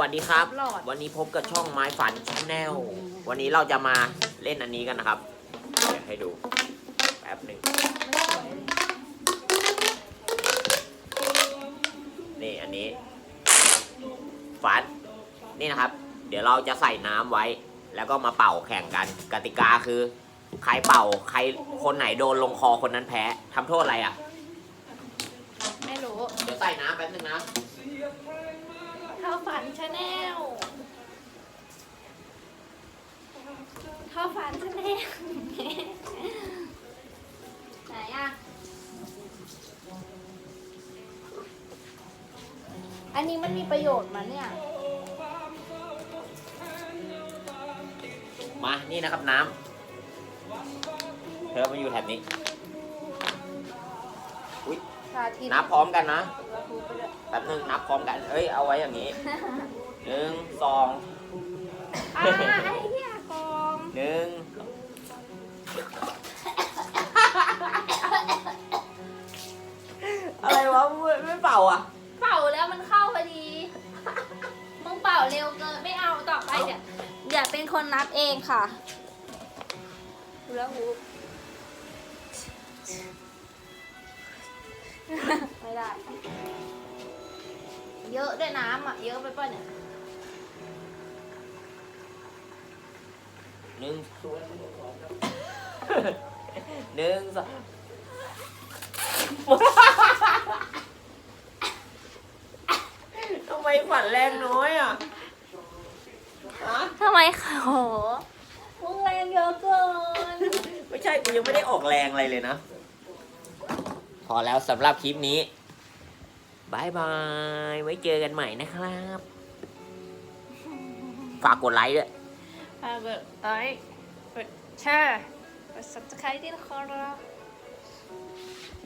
วัสดีครับ หลอด วันนี้พบกับช่องไม้ฝันชาแนล วันนี้เราจะมาเล่นอันนี้กันนะครับ เดี๋ยวให้ดู แป๊บหนึ่ง นี่อันนี้ ฝัน นี่นะครับ เดี๋ยวเราจะใส่น้ำไว้ แล้วก็มาเป่าแข่งกัน กติกาคือ ใครเป่า ใคร คนไหนโดนลงคอคนนั้นแพ้ ทำโทษอะไรอะ ไม่รู้ เดี๋ยวใส่น้ำแป๊บนึงนะเท่าฝัน ชาแนลเท่าฝันชาแนลไหนอะ อันนี้มันมีประโยชน์มันเนี่ย มา นี่นะครับน้ำ เธอมาอยู่แถบนี้สาธิตนับพร้อมกันนะเราพูดไปเลยแป๊บนึงนับพร้อมกัน เอ้ย เอาไว้อย่างนี้หนึ่งสองอ่าไอ้เหี้ยกองหนึ่งอะไรวะไม่ไม่เป่าอะ เป่าแล้วมันเข้าพอดี มึงเป่าเร็วเกินไม่เอาต่อไปเดี๋ยวอย่าเป็นคนนับเองค่ะดูแล้วหูไม่ได้ เยอะด้วยน้ำอะ เยอะไปป่ะเนี่ยหนึ่งหนึ่งสองทำไมฝันแรงน้อยอะฮะทำไมเขามึงแรงเยอะเกิน ไม่ใช่กูยังไม่ได้ออกแรงอะไรเลยนะ พอแล้วสำหรับคลิปนี้ บายบาย ไว้เจอกันใหม่นะครับ ฝากกดไลค์ด้วยฝากกดไลค์กดแชร์กด subscribe ด้วยนะครับ